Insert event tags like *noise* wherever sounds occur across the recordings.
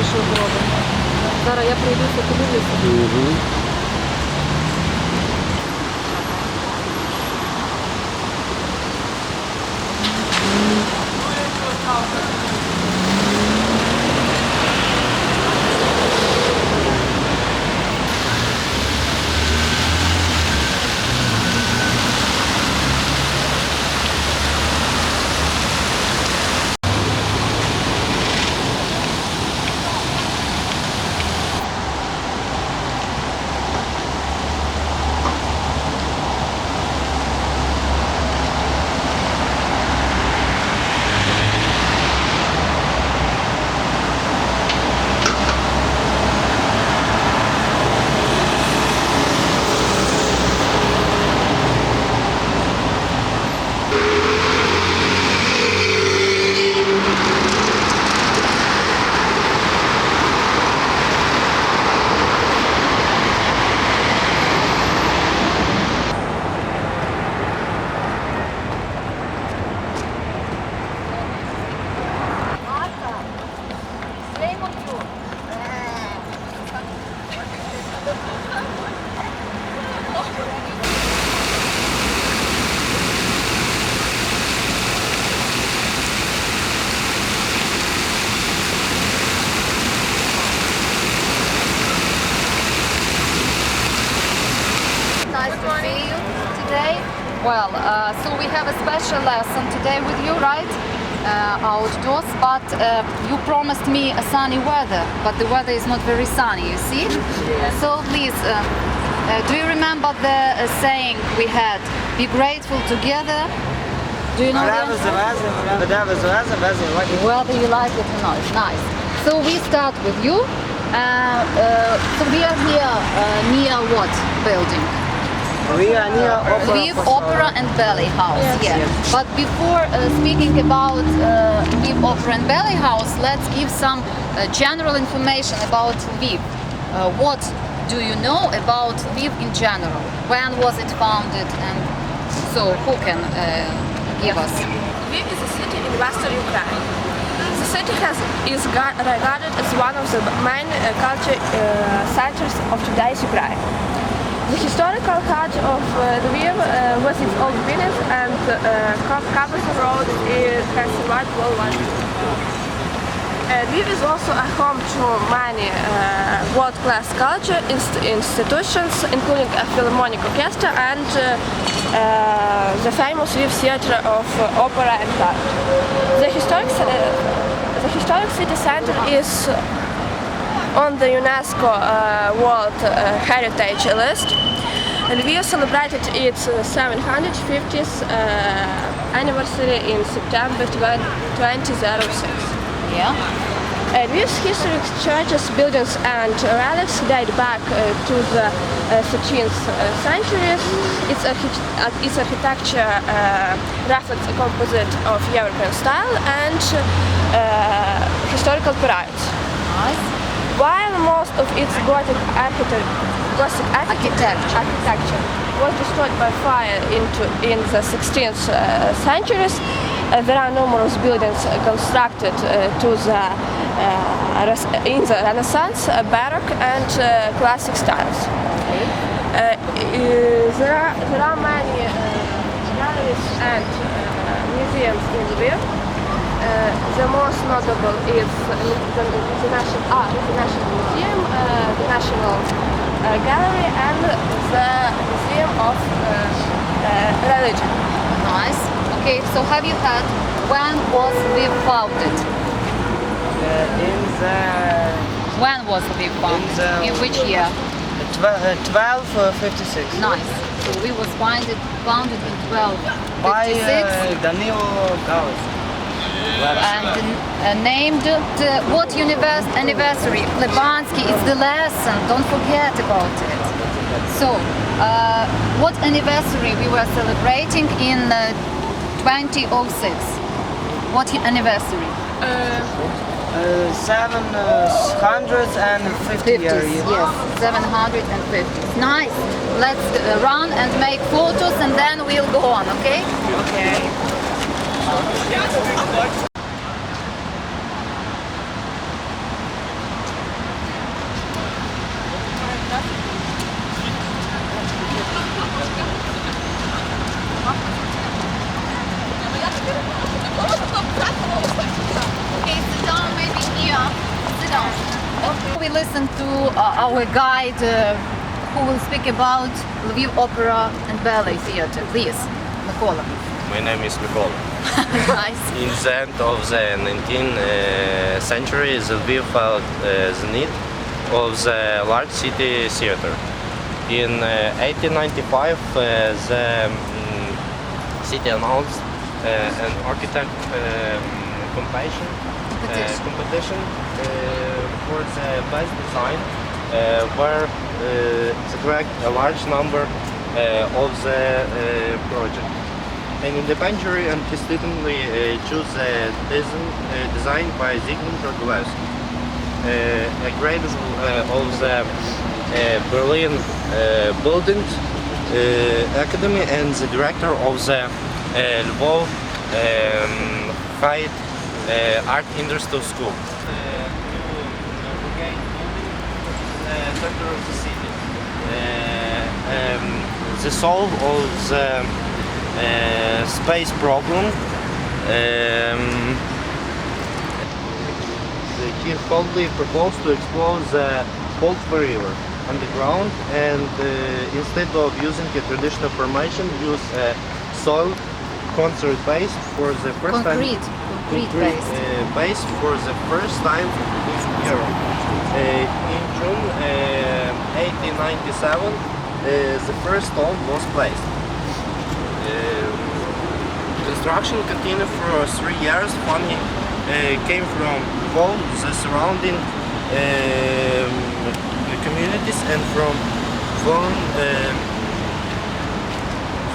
пішов робимо. Зараз я пройдуся, подивлюся. Угу. Uh, so we have a special lesson today with you, right? Uh, outdoors, but uh, you promised me a sunny weather, but the weather is not very sunny, you see? So please, uh, uh, do you remember the uh, saying we had, be grateful together? Do you know the answer? Whether you like it or not, it's nice. So we start with you. So we are here uh, near what building? We are near Opera. Lviv Opera and Ballet House. Yeah. Yes. But before uh, speaking about uh, Lviv Opera and Ballet House, let's give some uh, general information about Lviv. Uh, what do you know about Lviv in general? When was it founded? And so, who can uh, give us? Lviv is a city in western Ukraine. The city has, is regarded as one of the main uh, culture uh, centers of today's Ukraine. The historical heart of uh, Lviv uh, was its old village and uh, the road has survived worldwide. Uh, Lviv is also a home to many uh, world-class culture inst- institutions, including a Philharmonic Orchestra and uh, uh, the famous Lviv Theatre of uh, Opera and Ballet. The historic, uh, the historic city center is on the UNESCO uh, World uh, Heritage List. Lviv celebrated its uh, 750th uh, anniversary in September 20- 2006. Yeah. Uh, Lviv's historic churches, buildings and relics date back uh, to the uh, 13th uh, century. Its, archi- uh, its architecture uh, reflects a composite of European style and uh, historical periods. Nice. While most of its Gothic architecture, architecture, architecture was destroyed by fire into, in the 16th uh, centuries, uh, there are numerous buildings constructed uh, to the, uh, in the Renaissance, uh, Baroque and classic styles. There, are, there are many galleries and museums in Lviv. Uh, the most notable is the, the, the National, ah, the National Museum, uh, the National uh, Gallery, and the Museum of uh, uh, Religion. Nice. Okay, so have you had when was Lviv founded? Uh, in the When was Lviv founded? the- In which year? tw- uh, 1256 Nice. So we was founded founded in by 1256 uh, Danilo Gauss. And uh, named the, what univers- anniversary? Klebansky is the lesson. Don't forget about it. So, uh, what anniversary we were celebrating in uh, 2006? What anniversary? Uh, 750 years. yes, 750. Nice. Let's uh, run and make photos and then we'll go on, okay? Okay. We listen to uh, our guide uh, who will speak about Lviv Opera and Ballet Theatre. Please, Nikola. My name is Nikola nice. In the end of the 19th uh, century, the Lviv felt uh, the need of the large city theater. In uh, 1895, uh, the mm, city announced an architect um, competition, Competition. competition for the best design, uh, where uh, select a large number uh, of the uh, project. And in the Benjury unhesitatingly uh, choose the design, uh, design by Zygmunt Rogulewski, uh, a graduate uh, of the uh, Berlin uh, Building uh, Academy and the director of the uh, Lvov um, High uh, Art Industrial School. Uh, uh, center of the city. Uh, um, the solve of the uh, space problem. Um, he boldly proposed to explore the Poltva River underground and uh, instead of using a traditional formation, use a soil concrete base for the first Concrete, time. concrete base. uh, base for the first time in Europe. Uh, in June uh, 1897, uh, the first stone was placed. Construction continued for three years. Funding uh, came from all the surrounding um, communities and from um,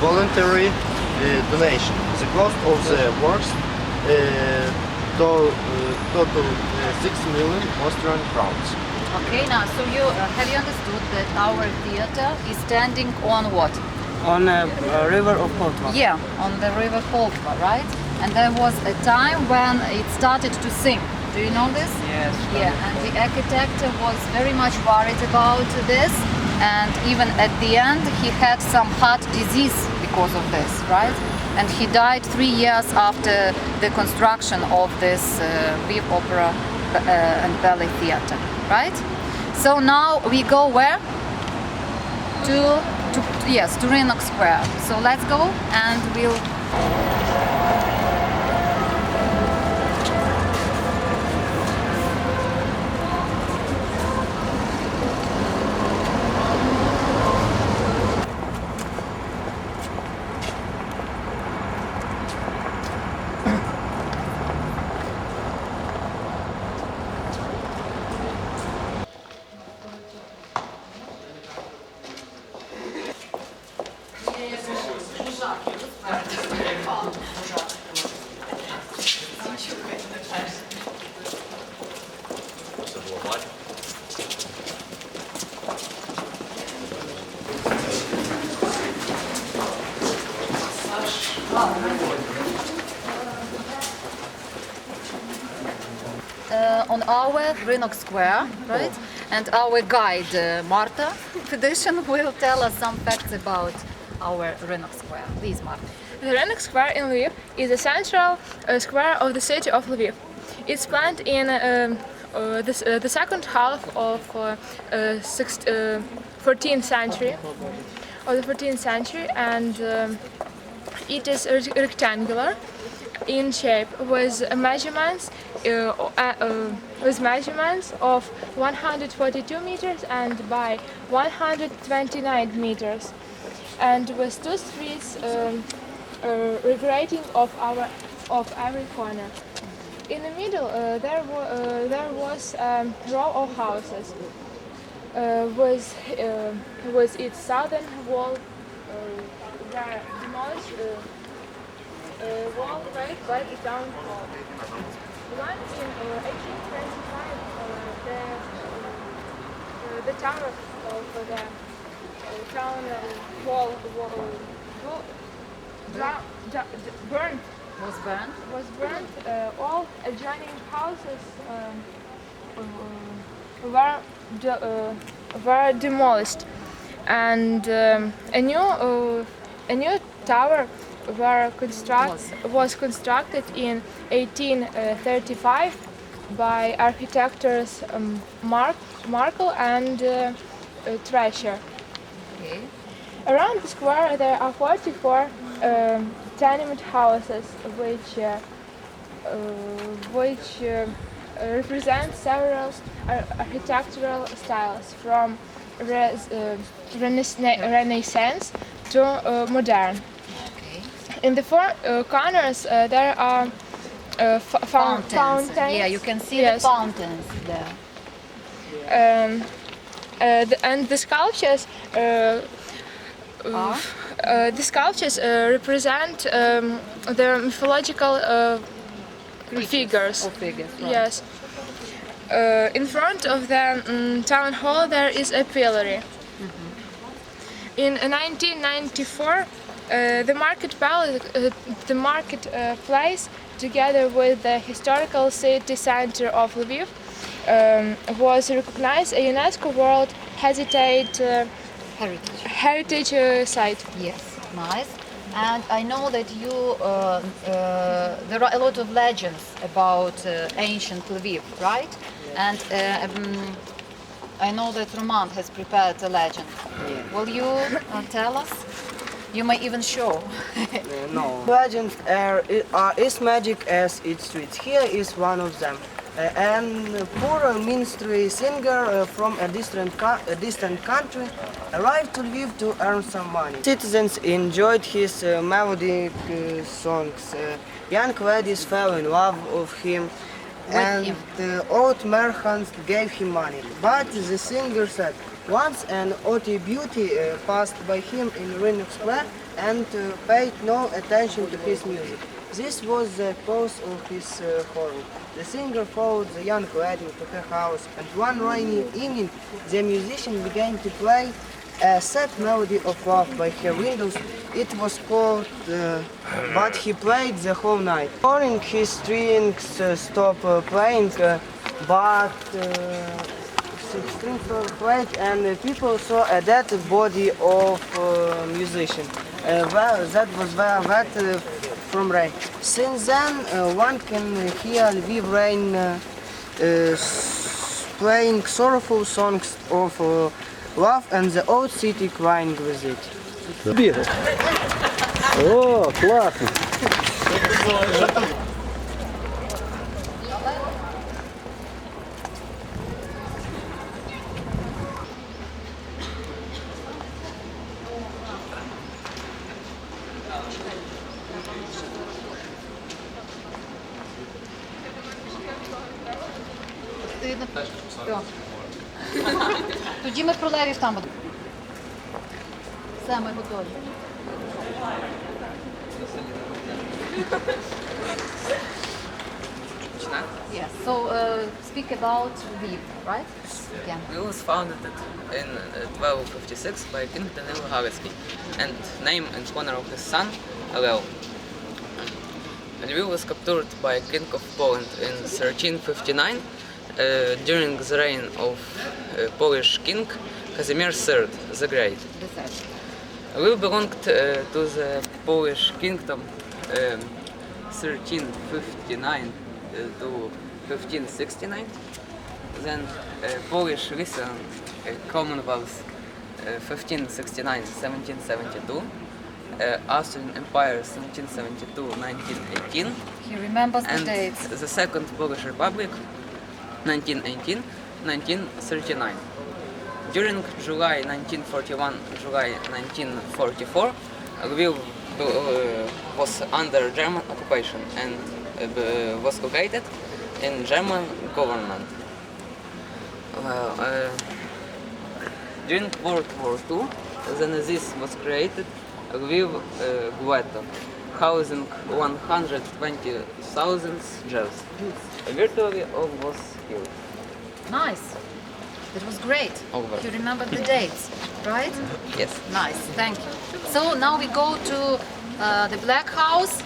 voluntary uh, donation. The cost of the works uh, to, total uh, 6 million Austrian crowns. Okay, now, so you uh, have you understood that our theater is standing on what? On a, a river of Poltva. Yeah, on the river Poltva, right? And there was a time when it started to sink. Do you know this? Yes. Yeah, and the architect was very much worried about this, and even at the end, he had some heart disease because of this, right? And he died three years after the construction of this uh, Viv Opera uh, and Ballet Theatre, right? So now we go where? To, to yes, to Rynok Square. So let's go and we'll uh, on our Rynok Square, right? And our guide uh, Marta Fedishin will tell us some facts about our Rynok Square. Please, Marta. The Rynok Square in Lviv is the central uh, square of the city of Lviv. It's planned in um, uh, this, uh, the second half of uh, uh, uh, 14th century, of the 14th century, and um, it is rectangular in shape with measurements uh, uh, uh, with measurements of 142 meters and by 129 meters, and with two streets um, uh, regulating of our of every corner. In the middle, uh, there, wa- uh, there was a row of houses uh, with, uh, with its southern wall uh, were demolished uh, uh, wall raised by the town hall. One in uh, 1825, uh, the, uh, the tower of the uh, town wall, wall, wall dra- burned Was burned. was burnt. Uh, all adjoining houses um, were de- uh, were demolished, and um, a new uh, a new tower were construct- Was. constructed in 1835 by architects um, Mark, Markle and uh, uh, Thrasher. Okay. Around the square there are 44 um, tenement houses which, uh, uh, which uh, represent several ar- architectural styles from res- uh, Renaissance Renaissance to uh, modern. In the four uh, corners uh, there are uh, f- foun- Fountains. Yeah, you can see Yes. the fountains there. um, uh, the, and the sculptures uh, uh, the sculptures uh, represent um, the mythological uh, figures. Figures. right. Yes. Uh, in front of the um, town hall there is a pillory. In 1994, uh, the market palace, uh, the market uh, place, together with the historical city center of Lviv, um, was recognized a UNESCO World Heritage uh, Heritage. heritage uh, site. Yes, nice. And I know that you, uh, uh, there are a lot of legends about uh, ancient Lviv, right? And uh, um, I know that Roman has prepared a legend. Will you uh, tell us? You may even show. *laughs* No. Legends are, are as magic as its streets. Here is one of them. Uh, an poor minstrel singer uh, from a distant, a distant country arrived to live to earn some money. Citizens enjoyed his uh, melodic uh, songs. Uh, young ladies fell in love with him. And him. the old merchants gave him money. But the singer said, once an haughty beauty uh, passed by him in Ring Square and uh, paid no attention to his music. This was the cause of his uh, horror. The singer followed the young lady to her house, and one rainy evening, the musician began to play a sad melody of love by her windows. It was called, uh, but he played the whole night. During his strings uh, uh, playing, uh, but uh, strings were played, and uh, people saw a dead body of uh, musician. Uh, well, that was very wet uh, from rain. Since then, uh, one can hear Lviv rain uh, uh, playing sorrowful songs of uh, love and the old city crying with it. Бігає. О, класно. So uh, speak about Lviv, right? Yeah. It was founded in uh, 1256 by King Danilo Halecki and named in honor of his son, Leo. Lviv was captured by King of Poland in 1359 uh, during the reign of uh, Polish king Casimir III the Great. Lviv belonged uh, to the Polish kingdom um, 1359 uh, to 1569. Then uh, Polish Russian uh, Commonwealth uh, 1569-1772. Uh, Austrian Empire 1772-1918 He remembers the dates. the Second Polish Republic 1918 1939. During July 1941 July 1944, Lviv uh, was under German occupation and uh, was located in German government. Well, uh, during World War II, the Nazis was created Lviv uh, ghetto, housing 120,000 Jews. Virtually all was killed. Nice. It was great. Over. You remember the dates, right? Yes. Nice. Thank you. So now we go to uh, the Black House.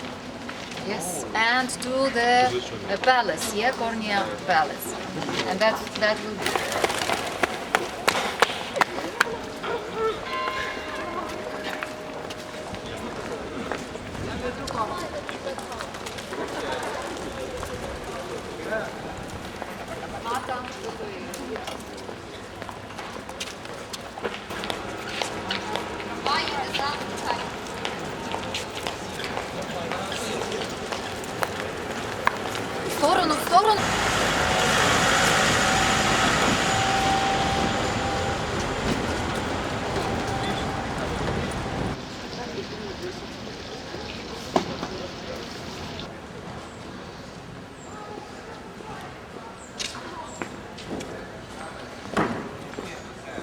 Yes. And to the uh, palace, yeah, Cornea Palace. And that that will be.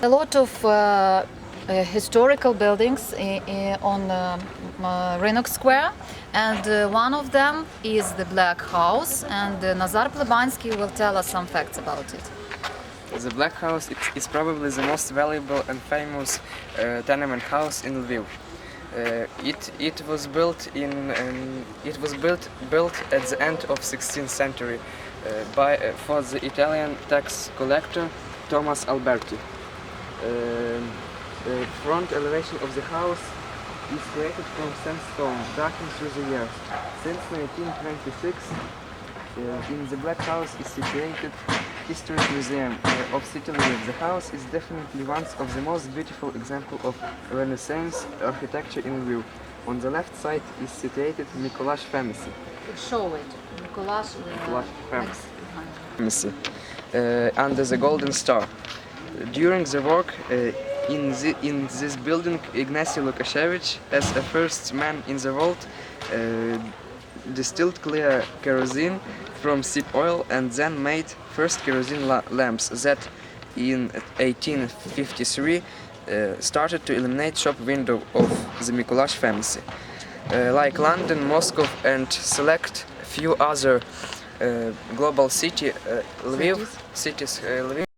A lot of uh, uh, historical buildings on uh, uh, Rynok Square, and uh, one of them is the Black House, and Nazar Plebansky will tell us some facts about it. The Black House is, probably the most valuable and famous uh, tenement house in Lviv. Uh, it, it was built in um, it was built built at the end of 16th century uh, by for the Italian tax collector Thomas Alberti. Um, the front elevation of the house is created from sandstone, darkened through the years. Since 1926, uh, in the Black House is situated History Museum uh, of City. The house is definitely one of the most beautiful example of Renaissance architecture in Lviv. On the left side is situated Mikolash Family. Show it. Nicolas, Nicolas Famous. Family, uh, under the Golden Star. During the work uh, in, the, in this building, Ignacy Lukashevich, as the first man in the world, uh, distilled clear kerosene from sheep oil and then made first kerosene la- lamps that in 1853 uh, started to illuminate shop window of the Mikolash family. Uh, like London, Moscow and select few other uh, global city, uh, Lviv, cities, Lviv